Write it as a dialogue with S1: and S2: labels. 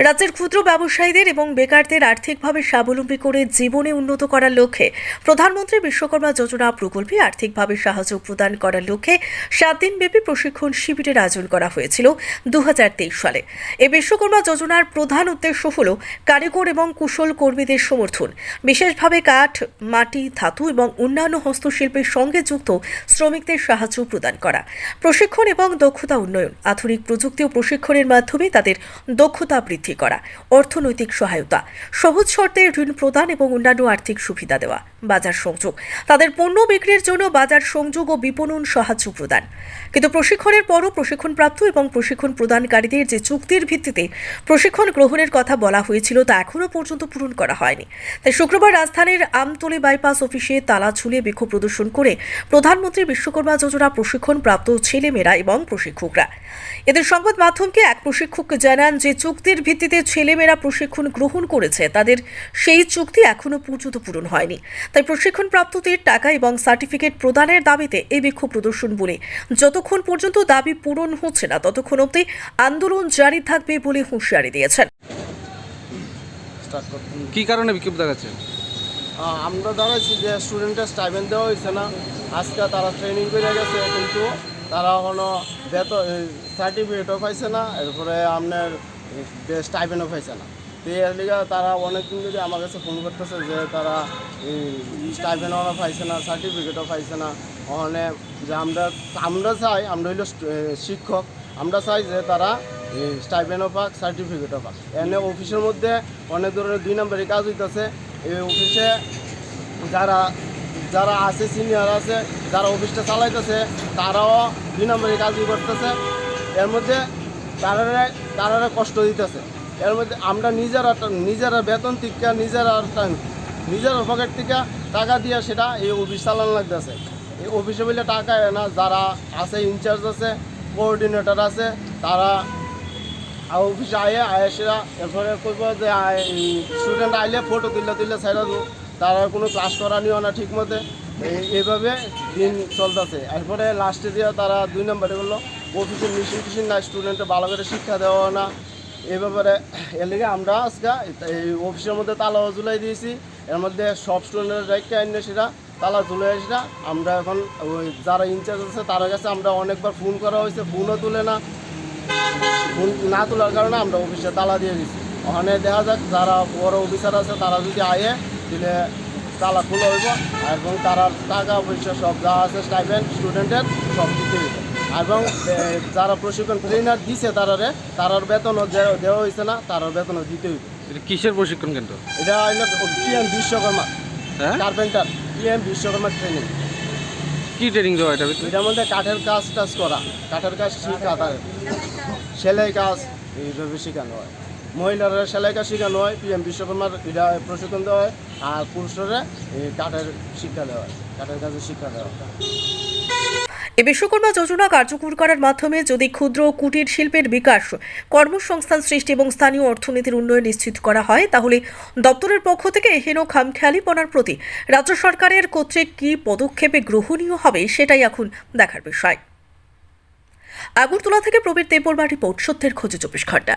S1: রাজ্যের ক্ষুদ্র ব্যবসায়ীদের এবং বেকারদের আর্থিকভাবে স্বাবলম্বী করে জীবনে উন্নত করার লক্ষ্যে প্রধানমন্ত্রী বিশ্বকর্মা যোজনা প্রকল্পে আর্থিকভাবে সাহায্য প্রদান করার লক্ষ্যে সাত দিনব্যাপী প্রশিক্ষণ শিবিরের আয়োজন করা হয়েছিল দু হাজার তেইশ সালে। এ বিশ্বকর্মা যোজনার প্রধান উদ্দেশ্য হল কারিগর এবং কুশল কর্মীদের সমর্থন। বিশেষভাবে কাঠ, মাটি, ধাতু এবং অন্যান্য হস্তশিল্পের সঙ্গে যুক্ত শ্রমিকদের সাহায্য প্রদান করা। প্রশিক্ষণ এবং দক্ষতা উন্নয়ন, আধুনিক প্রযুক্তি ও প্রশিক্ষণের মাধ্যমে তাদের দক্ষতা বৃদ্ধি করা, অর্থনৈতিক সহায়তা, সহজ শর্তে ঋণ প্রদান এবং অন্যান্য আর্থিক সুবিধা দেওয়া, বাজার সংযোগ, তাদের পণ্য বিক্রির জন্য বাজার সংযোগ ও বিপণন সাহায্য প্রদান। কিন্তু প্রশিক্ষণের পরও প্রশিক্ষণপ্রাপ্ত এবং প্রশিক্ষণ প্রদানকারীদের যে চুক্তির ভিত্তিতে প্রশিক্ষণ গ্রহণের কথা বলা হয়েছিল তা এখনও পর্যন্ত পূরণ করা হয়নি। তাই শুক্রবার রাজধানীর আমতলি বাইপাস অফিসে তালা ঝুলিয়ে বিক্ষোভ প্রদর্শন করে প্রধানমন্ত্রী বিশ্বকর্মা যোজনা প্রশিক্ষণপ্রাপ্ত ছেলেমেয়েরা এবং প্রশিক্ষকরা। এদের সংবাদ মাধ্যমকে এক প্রশিক্ষক জানান যে চুক্তির ভিত্তিতে ছেলেমেয়েরা প্রশিক্ষণ গ্রহণ করেছে তাদের সেই চুক্তি এখনও পর্যন্ত পূরণ হয়নি। তাই প্রশিক্ষণপ্রাপ্তদের টাকা এবং সার্টিফিকেট প্রদানের দাবিতে এই বিক্ষোভ প্রদর্শন বলে যতক্ষণ পর্যন্ত দাবি পূরণ হচ্ছে না ততক্ষণ অবধি আন্দোলন জারি থাকবে বলে হুঁশিয়ারি দিয়েছেন।
S2: কি কারণে বিক্ষোভ দেখাচ্ছে?
S3: আমরা দাঁড়াইছি যে স্টুডেন্টের স্টাইপেন্ড দেওয়া হয়েছে না। আজকে তারা ট্রেনিং করে গেছে কিন্তু তারা কোনো বেতন সার্টিফিকেটও পাইছে না। এরপরে আপনার স্টাইপেন্ডও পাইছে না। তো এর লিগে তারা অনেকদিন ধরে আমার কাছে ফোন করতেছে যে তারা স্টাইপেন্ডও পাইছে না সার্টিফিকেটও পাইছে না। ওখানে যে আমরা আমরা চাই, আমরা হইল শিক্ষক, আমরা চাই যে তারা স্টাইপেন্ডও পাক সার্টিফিকেটও পাক এনে অফিসের মধ্যে অনেক ধরনের দুই নম্বরের কাজ হইতেছে। এই অফিসে যারা যারা আছে সিনিয়র আছে, যারা অফিসটা চালাইতেছে, তারাও দুই নম্বরের কাজই করতেছে। এর মধ্যে তারা তারা কষ্ট দিতেছে। এর মধ্যে আমরা নিজেরা নিজেরা বেতন থেকে নিজেরা নিজের পকেট থেকে টাকা দিয়ে সেটা এই অফিস চালানো লাগতেছে। এই অফিসে বলে টাকা না, যারা আছে ইনচার্জ আছে কোঅর্ডিনেটর আছে, তারা অফিসে আয়ে আয়ে সেরা এরপরে করব যে স্টুডেন্ট আইলে ফটো তুললে তুললে দেবো। তারা কোনো ক্লাস করা নিও না ঠিক মতে এইভাবে দিন চলতেছে। এরপরে লাস্টে দিয়ে তারা দুই নম্বরে বলল অফিসে মেশিন টিশিন না স্টুডেন্টে ভালো করে শিক্ষা দেওয়া না। এই ব্যাপারে এর আমরা আজকে এই অফিসের মধ্যে তালাও ঝুলাই দিয়েছি। এর মধ্যে সব স্টুডেন্টের রেখে আনলে সেটা, তালা ঝুলাই সেটা আমরা এখন ওই যারা ইনচার্জ আছে তার কাছে আমরা অনেকবার ফোন করা হয়েছে ফোনও তুলে না। ফোন না তোলার কারণে আমরা অফিসে তালা দিয়ে দিচ্ছি ওখানে দেখা যাক যারা বড় অফিসার আছে, তারা যদি আয়ে, দিলে তালা খোলা হইব এবং তারা টাকা পয়সা সব যা আছে স্টাইপেন্ড স্টুডেন্টের সব দিতে হইব। এবং যারা প্রশিক্ষণ ট্রেনার দিছে তারারে তারার বেতনও দেওয়া হয়েছে না তারার বেতনও দিতে হইব।
S2: এটা কিসের প্রশিক্ষণ কেন্দ্র?
S3: এটা হইল পিএম বিশ্বকর্মা।
S2: হ্যাঁ?
S3: কার্পেন্টার পিএম বিশ্বকর্মা ট্রেনিং
S2: কি ট্রেনিং দেওয়া এটা
S3: এটার মধ্যে কাঠের কাজ টাজ করা। কাঠের কাজ শিখা তার সেলাই কাজ এইভাবে শেখানো হয়। মহিলারা সেলাই কাজ শেখানো হয় পিএম বিশ্বকর্মার এটা প্রশিক্ষণ দেওয়া হয়, আর পুরুষরা কাঠের শিক্ষা দেওয়া হয়, কাঠের কাজের শিক্ষা দেওয়া হয়।
S1: এই বিশ্বকর্মা যোজনা কার্যকর করার মাধ্যমে যদি ক্ষুদ্র কুটির শিল্পের বিকাশ কর্মসংস্থান সৃষ্টি এবং স্থানীয় অর্থনীতির উন্নয়ন নিশ্চিত করা হয়, তাহলে দপ্তরের পক্ষ থেকে হেন খামখেয়ালিপনার প্রতি রাজ্য সরকারের কর্তৃক কী পদক্ষেপে গ্রহণীয় হবে সেটাই এখন দেখার বিষয়। আগরতলা থেকে প্রবীর দেববর্মা রিপোর্ট, সত্যের খোঁজে চব্বিশ ঘণ্টা।